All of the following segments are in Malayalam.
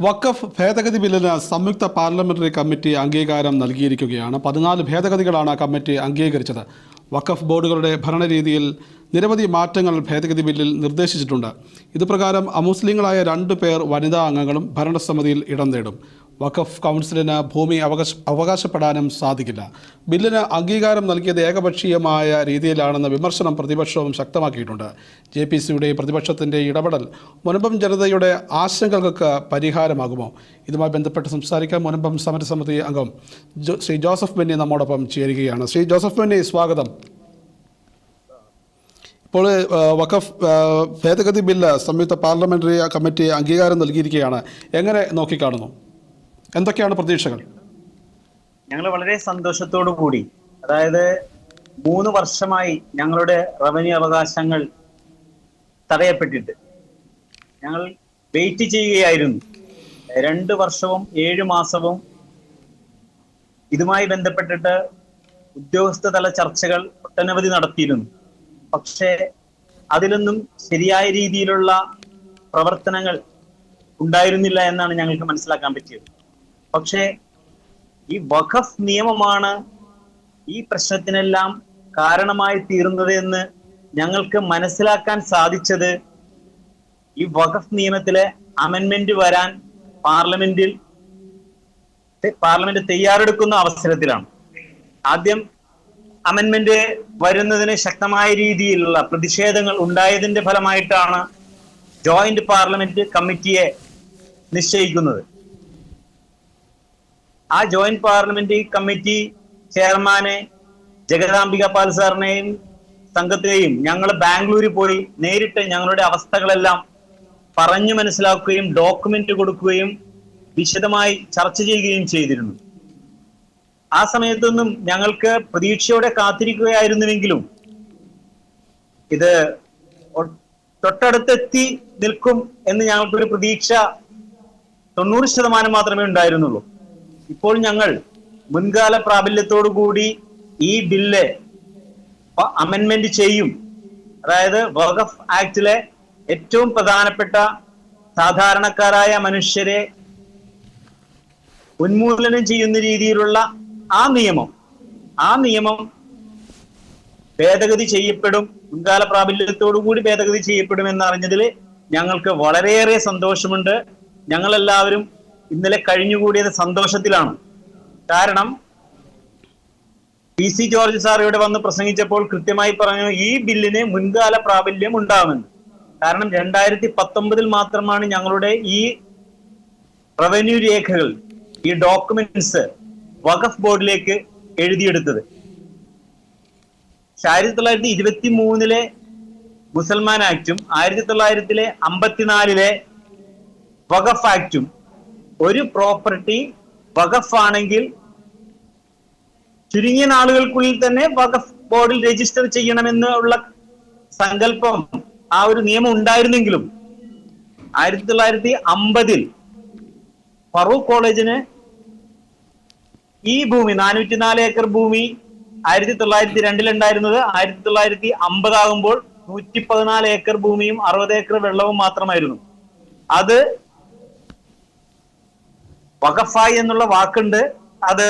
വഖഫ് ഭേദഗതി ബില്ലിന് സംയുക്ത പാർലമെന്ററി കമ്മിറ്റി അംഗീകാരം നൽകിയിരിക്കുകയാണ്. പതിനാല് ഭേദഗതികളാണ് കമ്മിറ്റി അംഗീകരിച്ചത്. വഖഫ് ബോർഡുകളുടെ ഭരണരീതിയിൽ നിരവധി മാറ്റങ്ങൾ ഭേദഗതി ബില്ലിൽ നിർദ്ദേശിച്ചിട്ടുണ്ട്. ഇതുപ്രകാരം അമുസ്ലിങ്ങളായ രണ്ടു പേർ വനിതാ അംഗങ്ങളും ഭരണസമിതിയിൽ ഇടം നേടും. വഖഫ് കൗൺസിലിന് ഭൂമി അവകാശ അവകാശപ്പെടാനും സാധിക്കില്ല. ബില്ലിന് അംഗീകാരം നൽകിയത് ഏകപക്ഷീയമായ രീതിയിലാണെന്ന വിമർശനം പ്രതിപക്ഷവും ശക്തമാക്കിയിട്ടുണ്ട്. ജെ പി സിയുടെ പ്രതിപക്ഷത്തിന്റെ ഇടപെടൽ മുനമ്പം ജനതയുടെ ആശങ്കകൾക്ക് പരിഹാരമാകുമോ? ഇതുമായി ബന്ധപ്പെട്ട് സംസാരിക്കാൻ മുനമ്പം സമരസമിതി അംഗം ശ്രീ ജോസഫ് ബെന്നി നമ്മോടൊപ്പം ചേരുകയാണ്. ശ്രീ ജോസഫ് ബെന്നി സ്വാഗതം. ഇപ്പോൾ വഖഫ് ഭേദഗതി ബില്ല് സംയുക്ത പാർലമെന്ററി കമ്മിറ്റി അംഗീകാരം നൽകിയിരിക്കുകയാണ്. എങ്ങനെ നോക്കിക്കാണുന്നു? എന്തൊക്കെയാണ് പ്രതീക്ഷകൾ? ഞങ്ങൾ വളരെ സന്തോഷത്തോടു കൂടി അതായത് മൂന്ന് വർഷമായി ഞങ്ങളുടെ റവന്യൂ അവകാശങ്ങൾ തടയപ്പെട്ടിട്ട് ഞങ്ങൾ വെയിറ്റ് ചെയ്യുകയായിരുന്നു. രണ്ട് വർഷവും ഏഴ് മാസവും ഇതുമായി ബന്ധപ്പെട്ടിട്ട് ഉദ്യോഗസ്ഥ തല ചർച്ചകൾ ഒട്ടനവധി നടത്തിയിരുന്നു. പക്ഷേ അതിലൊന്നും ശരിയായ രീതിയിലുള്ള പ്രവർത്തനങ്ങൾ ഉണ്ടായിരുന്നില്ല എന്നാണ് ഞങ്ങൾക്ക് മനസ്സിലാക്കാൻ പറ്റിയത്. പക്ഷേ ഈ വഖഫ് നിയമമാണ് ഈ പ്രശ്നത്തിനെല്ലാം കാരണമായി തീരുന്നത് എന്ന് ഞങ്ങൾക്ക് മനസ്സിലാക്കാൻ സാധിച്ചത് ഈ വഖഫ് നിയമത്തിലെ അമെന്മെന്റ് വരാൻ പാർലമെന്റിൽ പാർലമെന്റ് തയ്യാറെടുക്കുന്ന അവസരത്തിലാണ്. ആദ്യം അമെന്മെന്റ് വരുന്നതിന് ശക്തമായ രീതിയിലുള്ള പ്രതിഷേധങ്ങൾ ഉണ്ടായതിന്റെ ഫലമായിട്ടാണ് ജോയിന്റ് പാർലമെന്റ് കമ്മിറ്റിയെ നിശ്ചയിക്കുന്നത്. ആ ജോയിന്റ് പാർലമെന്റ് കമ്മിറ്റി ചെയർമാനെ ജഗദാംബിക പാൽ സാറിനെയും സംഘത്തെയും ഞങ്ങൾ ബാംഗ്ലൂരിൽ പോയി നേരിട്ട് ഞങ്ങളുടെ അവസ്ഥകളെല്ലാം പറഞ്ഞു മനസ്സിലാക്കുകയും ഡോക്യുമെന്റ് കൊടുക്കുകയും വിശദമായി ചർച്ച ചെയ്യുകയും ചെയ്തിരുന്നു. ആ സമയത്തൊന്നും ഞങ്ങൾക്ക് പ്രതീക്ഷയോടെ കാത്തിരിക്കുകയായിരുന്നുവെങ്കിലും ഇത് തൊട്ടടുത്തെത്തി നിൽക്കും എന്ന് ഞങ്ങൾക്കൊരു പ്രതീക്ഷ തൊണ്ണൂറ് ശതമാനം മാത്രമേ ഉണ്ടായിരുന്നുള്ളൂ. ഇപ്പോൾ ഞങ്ങൾ മുൻകാല പ്രാബല്യത്തോടു കൂടി ഈ ബില്ല് അമെന്മെന്റ് ചെയ്യും. അതായത് വഖഫ് ആക്ടിലെ ഏറ്റവും പ്രധാനപ്പെട്ട സാധാരണക്കാരായ മനുഷ്യരെ ഉന്മൂലനം ചെയ്യുന്ന രീതിയിലുള്ള ആ നിയമം ആ നിയമം ഭേദഗതി ചെയ്യപ്പെടും. മുൻകാല പ്രാബല്യത്തോടു കൂടി ഭേദഗതി ചെയ്യപ്പെടും എന്നറിഞ്ഞതിൽ ഞങ്ങൾക്ക് വളരെയേറെ സന്തോഷമുണ്ട്. ഞങ്ങളെല്ലാവരും ഇന്നലെ കഴിഞ്ഞുകൂടിയത് സന്തോഷത്തിലാണ്. കാരണം പി സി ജോർജ് സാർ ഇവിടെ വന്ന് പ്രസംഗിച്ചപ്പോൾ കൃത്യമായി പറഞ്ഞു ഈ ബില്ലിന് മുൻകാല പ്രാബല്യം ഉണ്ടാവുമെന്ന് കാരണം രണ്ടായിരത്തി പത്തൊമ്പതിൽ മാത്രമാണ് ഞങ്ങളുടെ ഈ റവന്യൂ രേഖകൾ ഈ ഡോക്യുമെന്റ്സ് വഖഫ് ബോർഡിലേക്ക് എഴുതിയെടുത്തത്. ആയിരത്തി തൊള്ളായിരത്തി ഇരുപത്തി മൂന്നിലെ മുസൽമാൻ ആക്റ്റും ആയിരത്തി തൊള്ളായിരത്തിലെ അമ്പത്തിനാലിലെ വഖഫ് ആക്ടും ഒരു പ്രോപ്പർട്ടി വഖഫ് ആണെങ്കിൽ ചുരുങ്ങിയ നാളുകൾക്കുള്ളിൽ തന്നെ വഖഫ് ബോർഡിൽ രജിസ്റ്റർ ചെയ്യണമെന്നുള്ള സങ്കല്പം ആ ഒരു നിയമം ഉണ്ടായിരുന്നെങ്കിലും ആയിരത്തി തൊള്ളായിരത്തി അമ്പതിൽ ഫറൂഖ് കോളേജിന് ഈ ഭൂമി നാനൂറ്റി നാല് ഏക്കർ ഭൂമി ആയിരത്തി തൊള്ളായിരത്തി രണ്ടിലുണ്ടായിരുന്നത് ആയിരത്തി തൊള്ളായിരത്തി അമ്പതാകുമ്പോൾ നൂറ്റി പതിനാല് ഏക്കർ ഭൂമിയും അറുപത് ഏക്കർ വെള്ളവും മാത്രമായിരുന്നു. അത് വഖഫായി എന്നുള്ള വാക്കുണ്ട്. അത്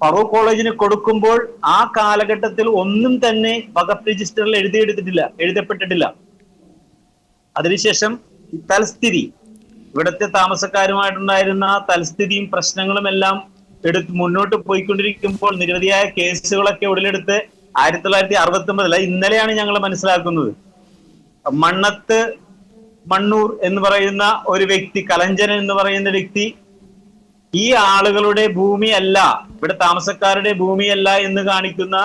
ഫറൂഖ് കോളേജിന് കൊടുക്കുമ്പോൾ ആ കാലഘട്ടത്തിൽ ഒന്നും തന്നെ വഖഫ് രജിസ്റ്ററിൽ എഴുതിയെടുത്തിട്ടില്ല എഴുതപ്പെട്ടിട്ടില്ല. അതിനുശേഷം തൽസ്ഥിതി ഇവിടുത്തെ താമസക്കാരുമായിട്ടുണ്ടായിരുന്ന തൽസ്ഥിതിയും പ്രശ്നങ്ങളും എല്ലാം എടുത്ത് മുന്നോട്ട് പോയിക്കൊണ്ടിരിക്കുമ്പോൾ നിരവധിയായ കേസുകളൊക്കെ ഉടലെടുത്ത് ആയിരത്തി തൊള്ളായിരത്തി അറുപത്തി ഒമ്പതിൽ ഇന്നലെയാണ് ഞങ്ങൾ മനസ്സിലാക്കുന്നത്. മണ്ണത്ത് മണ്ണൂർ എന്ന് പറയുന്ന ഒരു വ്യക്തി കലഞ്ചൻ എന്ന് പറയുന്ന വ്യക്തി ഈ ആളുകളുടെ ഭൂമിയല്ല ഇവിടെ താമസക്കാരുടെ ഭൂമിയല്ല എന്ന് കാണിക്കുന്ന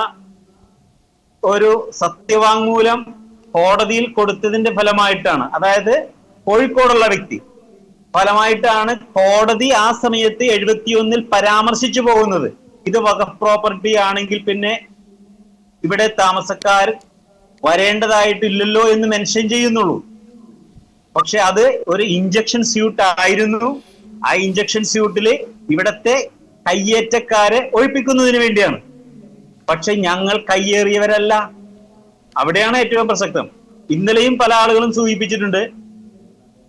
ഒരു സത്യവാങ്മൂലം കോടതിയിൽ കൊടുത്തതിന്റെ ഫലമായിട്ടാണ്. അതായത് കോഴിക്കോടുള്ള വ്യക്തി. ഫലമായിട്ടാണ് കോടതി ആ സമയത്ത് എഴുപത്തിയൊന്നിൽ പരാമർശിച്ചു പോകുന്നത്. ഇത് വഖഫ് പ്രോപ്പർട്ടി ആണെങ്കിൽ പിന്നെ ഇവിടെ താമസക്കാർ വരേണ്ടതായിട്ടില്ലല്ലോ എന്ന് മെൻഷൻ ചെയ്യുന്നുള്ളൂ. പക്ഷെ അത് ഒരു ഇഞ്ചക്ഷൻ സ്യൂട്ട് ആയിരുന്നു ആ ഇഞ്ചക്ഷൻ സ്യൂട്ടിൽ ഇവിടത്തെ കയ്യേറ്റക്കാരെ ഒഴിപ്പിക്കുന്നതിന് വേണ്ടിയാണ്. പക്ഷെ ഞങ്ങൾ കയ്യേറിയവരല്ല. അവിടെയാണ് ഏറ്റവും പ്രസക്തം. ഇന്നലെയും പല ആളുകളും സൂചിപ്പിച്ചിട്ടുണ്ട്.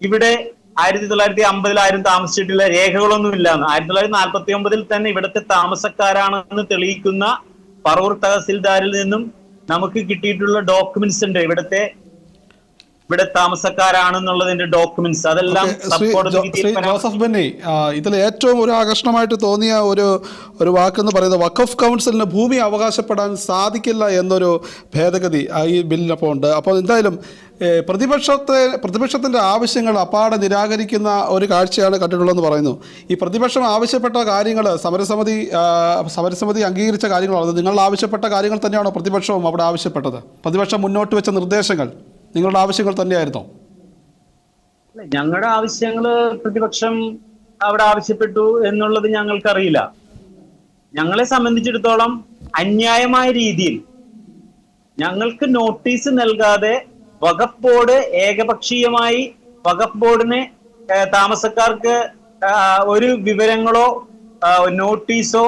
ഇവിടെ ആയിരത്തി തൊള്ളായിരത്തി അമ്പതിൽ ആരും താമസിച്ചിട്ടില്ല. രേഖകളൊന്നും ഇല്ലാന്ന് ആയിരത്തി തൊള്ളായിരത്തി നാൽപ്പത്തി ഒമ്പതിൽ തന്നെ ഇവിടുത്തെ താമസക്കാരാണെന്ന് തെളിയിക്കുന്ന പറവൂർ തഹസിൽദാരിൽ നിന്നും നമുക്ക് കിട്ടിയിട്ടുള്ള ഡോക്യുമെന്റ്സ് ഉണ്ട്. ഇവിടുത്തെ ഇവിടെ താമസക്കാരാണെന്നുള്ളതിന്റെ ഡോക്യുമെന്റ്സ് അതെല്ലാം. ജോസഫ് ബെന്നി ഇതിൽ ഏറ്റവും ഒരു ആകർഷണമായിട്ട് തോന്നിയ ഒരു ഒരു വാക്കെന്ന് പറയുന്നത് വഖഫ് കൗൺസിലിന് ഭൂമി അവകാശപ്പെടാൻ സാധിക്കില്ല എന്നൊരു ഭേദഗതി ഈ ബില്ലിനൊപ്പം ഉണ്ട് അപ്പോൾ എന്തായാലും പ്രതിപക്ഷത്തെ പ്രതിപക്ഷത്തിന്റെ ആവശ്യങ്ങൾ അപ്പാടെ നിരാകരിക്കുന്ന ഒരു കാഴ്ചയാണ് കണ്ടിട്ടുള്ളതെന്ന് പറയുന്നു. ഈ പ്രതിപക്ഷം ആവശ്യപ്പെട്ട കാര്യങ്ങൾ സമരസമിതി സമരസമിതി അംഗീകരിച്ച കാര്യങ്ങളാണ്. നിങ്ങൾ ആവശ്യപ്പെട്ട കാര്യങ്ങൾ തന്നെയാണോ പ്രതിപക്ഷവും അവിടെ ആവശ്യപ്പെട്ടത്? പ്രതിപക്ഷം മുന്നോട്ട് വെച്ച നിർദ്ദേശങ്ങൾ? നിങ്ങളുടെ ആവശ്യങ്ങൾ തന്നെയായിരുന്നോ. ഞങ്ങളുടെ ആവശ്യങ്ങൾ പ്രതിപക്ഷം അവിടെ ആവശ്യപ്പെട്ടു എന്നുള്ളത് ഞങ്ങൾക്കറിയില്ല. ഞങ്ങളെ സംബന്ധിച്ചിടത്തോളം അന്യായമായ രീതിയിൽ ഞങ്ങൾക്ക് നോട്ടീസ് നൽകാതെ വഖഫ് ബോർഡ് ഏകപക്ഷീയമായി വഖഫ് ബോർഡിന് താമസക്കാർക്ക് ഒരു വിവരങ്ങളോ നോട്ടീസോ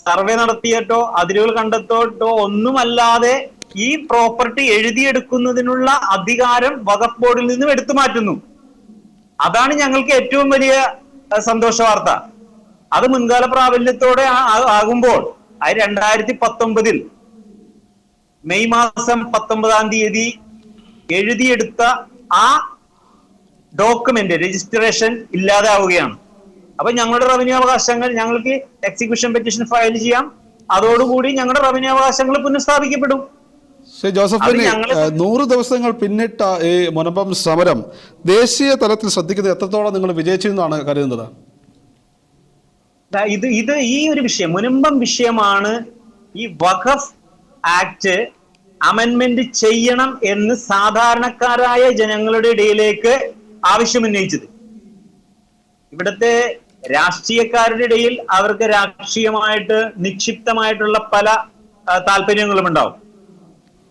സർവേ നടത്തിയിട്ടോ അതിരുകൾ കണ്ടെത്തോട്ടോ ഒന്നുമല്ലാതെ ഈ പ്രോപ്പർട്ടി എഴുതിയെടുക്കുന്നതിനുള്ള അധികാരം വഖഫ് ബോർഡിൽ നിന്നും എടുത്തു മാറ്റുന്നു. അതാണ് ഞങ്ങൾക്ക് ഏറ്റവും വലിയ സന്തോഷ വാർത്ത. അത് മുൻകാല പ്രാബല്യത്തോടെ ആകുമ്പോൾ അത് രണ്ടായിരത്തി പത്തൊമ്പതിൽ മെയ് മാസം പത്തൊമ്പതാം തീയതി എഴുതിയെടുത്ത ആ ഡോക്യുമെന്റ് രജിസ്ട്രേഷൻ ഇല്ലാതാവുകയാണ്. അപ്പൊ ഞങ്ങളുടെ റവന്യൂ അവകാശങ്ങൾ ഞങ്ങൾക്ക് എക്സിക്യൂഷൻ പെറ്റീഷൻ ഫയൽ ചെയ്യാം. അതോടുകൂടി ഞങ്ങളുടെ റവന്യൂ അവകാശങ്ങൾ പുനഃസ്ഥാപിക്കപ്പെടും. ശ്രീ ജോസഫ് അത് ബെന്നി ഞങ്ങളെ ഏഹ്, നൂറ് ദിവസങ്ങൾ പിന്നിട്ട ഈ മുനമ്പം സമരം ദേശീയ തലത്തിൽ ശ്രദ്ധിക്കുന്നത് എത്രത്തോളം നിങ്ങൾ വിജയിച്ചു എന്നാണ് കരുതുന്നത് ഇത് ഇത് ഈ ഒരു വിഷയം മുനമ്പം വിഷയമാണ് ഈ വഖഫ് ആക്ട് അമെന്മെന്റ് ചെയ്യണം എന്ന് സാധാരണക്കാരായ ജനങ്ങളുടെ ഇടയിലേക്ക് ആവശ്യമുന്നയിച്ചത്. ഇവിടുത്തെ രാഷ്ട്രീയക്കാരുടെ ഇടയിൽ അവർക്ക് രാഷ്ട്രീയമായിട്ട് നിക്ഷിപ്തമായിട്ടുള്ള പല താല്പര്യങ്ങളും ഉണ്ടാവും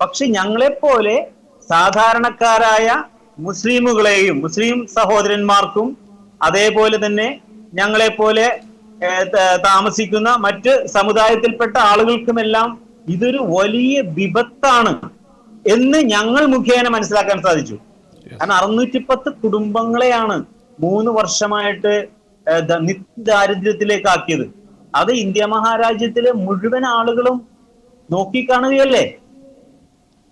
പക്ഷെ ഞങ്ങളെപ്പോലെ സാധാരണക്കാരായ മുസ്ലിമുകളെയും മുസ്ലിം സഹോദരന്മാർക്കും അതേപോലെ തന്നെ ഞങ്ങളെപ്പോലെ താമസിക്കുന്ന മറ്റ് സമുദായത്തിൽപ്പെട്ട ആളുകൾക്കുമെല്ലാം ഇതൊരു വലിയ വിപത്താണ് എന്ന് ഞങ്ങൾ മുഖേന മനസ്സിലാക്കാൻ സാധിച്ചു. കാരണം അറുന്നൂറ്റി പത്ത് കുടുംബങ്ങളെയാണ് മൂന്ന് വർഷമായിട്ട് നിത്യദാരിദ്ര്യത്തിലേക്ക് ആക്കിയത് അത് ഇന്ത്യ മഹാരാജ്യത്തിലെ മുഴുവൻ ആളുകളും നോക്കിക്കാണുകയല്ലേ?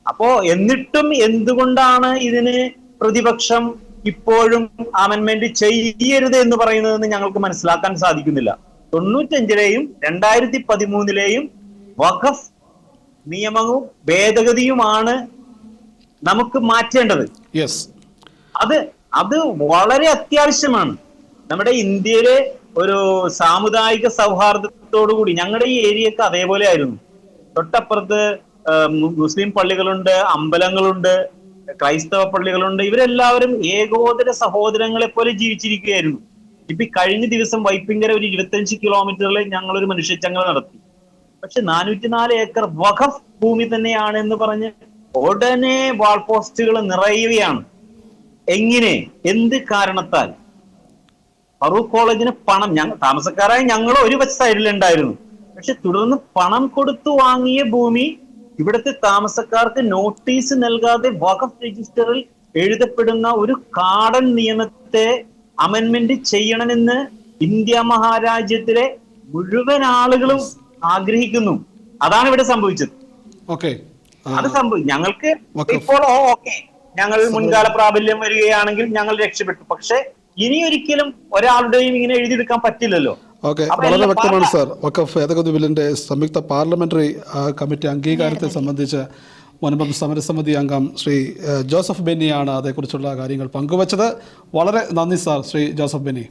അപ്പോ എന്നിട്ടും എന്തുകൊണ്ടാണ് ഇതിന് പ്രതിപക്ഷം ഇപ്പോഴും അമെന്മെന്റ് ചെയ്യരുത് എന്ന് പറയുന്നതെന്ന് ഞങ്ങൾക്ക് മനസ്സിലാക്കാൻ സാധിക്കുന്നില്ല. തൊണ്ണൂറ്റഞ്ചിലെയും രണ്ടായിരത്തി പതിമൂന്നിലെയും വഖഫ് നിയമവും ഭേദഗതിയുമാണ് നമുക്ക് മാറ്റേണ്ടത്. അത് അത് വളരെ അത്യാവശ്യമാണ്. നമ്മുടെ ഇന്ത്യയിലെ ഒരു സാമുദായിക സൗഹാർദ്ദത്തോടു കൂടി ഞങ്ങളുടെ ഈ ഏരിയക്ക് അതേപോലെ ആയിരുന്നു. തൊട്ടപ്പുറത്ത് മുസ്ലിം പള്ളികളുണ്ട് അമ്പലങ്ങളുണ്ട് ക്രൈസ്തവ പള്ളികളുണ്ട്. ഇവരെല്ലാവരും ഏകോദര സഹോദരങ്ങളെ പോലെ ജീവിച്ചിരിക്കുകയായിരുന്നു. ഇപ്പൊ കഴിഞ്ഞ ദിവസം വൈപ്പിങ്കര ഒരു ഇരുപത്തഞ്ച് കിലോമീറ്ററിൽ ഒരു മനുഷ്യച്ചങ്ങല നടത്തി. പക്ഷെ നാനൂറ്റിനാല് ഏക്കർ വഖഫ് ഭൂമി തന്നെയാണ് എന്ന് പറഞ്ഞ് ഉടനെ വാൾ പോസ്റ്റുകൾ നിറയുകയാണ്. എങ്ങനെ? എന്ത് കാരണത്താൽ? ഫറൂഖ് കോളേജിന് പണം ഞങ്ങൾ താമസക്കാരായ ഞങ്ങൾ ഒരു സൈഡിലുണ്ടായിരുന്നു. പക്ഷെ തുടർന്ന് പണം കൊടുത്തു വാങ്ങിയ ഭൂമി ഇവിടുത്തെ താമസക്കാർക്ക് നോട്ടീസ് നൽകാതെ വഖഫ് രജിസ്റ്ററിൽ എഴുതപ്പെടുന്ന ഒരു കാടൻ നിയമത്തെ അമെന്മെന്റ് ചെയ്യണമെന്ന് ഇന്ത്യ മഹാരാജ്യത്തിലെ മുഴുവൻ ആളുകളും ആഗ്രഹിക്കുന്നു. അതാണ് ഇവിടെ സംഭവിച്ചത്. ഓക്കെ അത് സംഭവം ഞങ്ങൾക്ക്. ഇപ്പോൾ ഓക്കെ. ഞങ്ങൾ മുൻകാല പ്രാബല്യം വരികയാണെങ്കിൽ ഞങ്ങൾ രക്ഷപ്പെട്ടു. പക്ഷെ ഇനി ഒരിക്കലും ഒരാളുടെയും ഇങ്ങനെ എഴുതിയെടുക്കാൻ പറ്റില്ലല്ലോ. ഓക്കെ വളരെ വ്യക്തമാണ് സാർ. വഖഫ് ഭേദഗതി ബില്ലിന്റെ സംയുക്ത പാർലമെന്ററി കമ്മിറ്റി അംഗീകാരത്തെ സംബന്ധിച്ച് വനപം സമരസമിതി അംഗം ശ്രീ ജോസഫ് ബെന്നിയാണ് അതേക്കുറിച്ചുള്ള കാര്യങ്ങൾ പങ്കുവച്ചത്. വളരെ നന്ദി സാർ ശ്രീ ജോസഫ് ബെന്നി.